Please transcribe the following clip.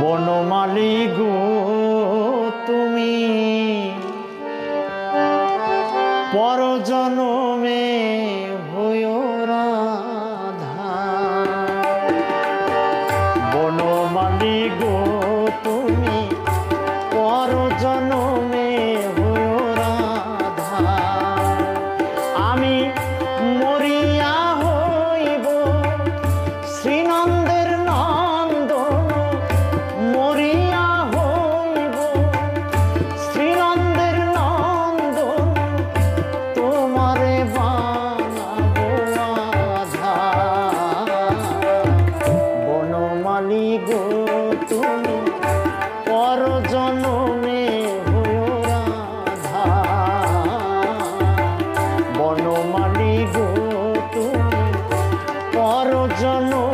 বনমালী গো, তুমি পরজনমে হইও রাধা। বনমালী গো, তুমি পরজনমে হইও রাধা। আমি মরিয়া হইব শ্রীনন্দের পারি গো তুমি পরজনমে হয়েও রাধা। বনমালি গো তুমি পরজনমে